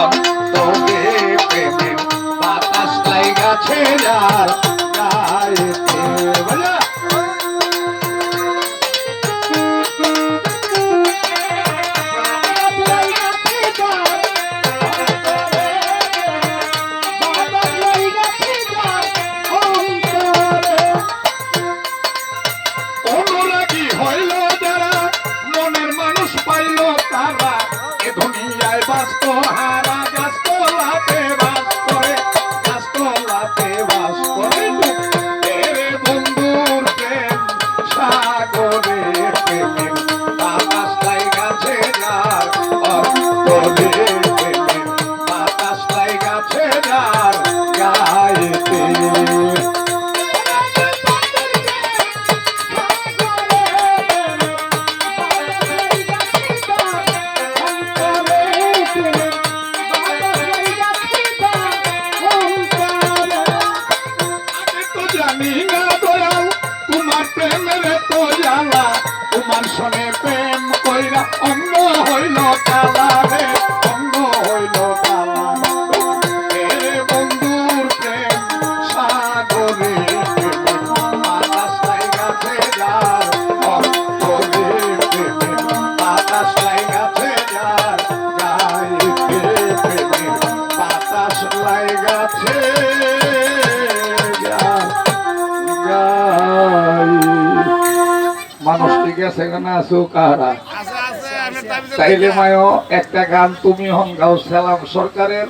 অন্তরে প্রেমের বাতাস লাইগাছে যার গায়েতে। বাজা অনুরাগী তোমার সনে প্রেম কইরা অঙ্গ হইল কালা রে মানুষ ঠিক আছে না আছো কারা? তাইলে মায়ও একটা গান তুমি হন গাও সালাম সরকারের।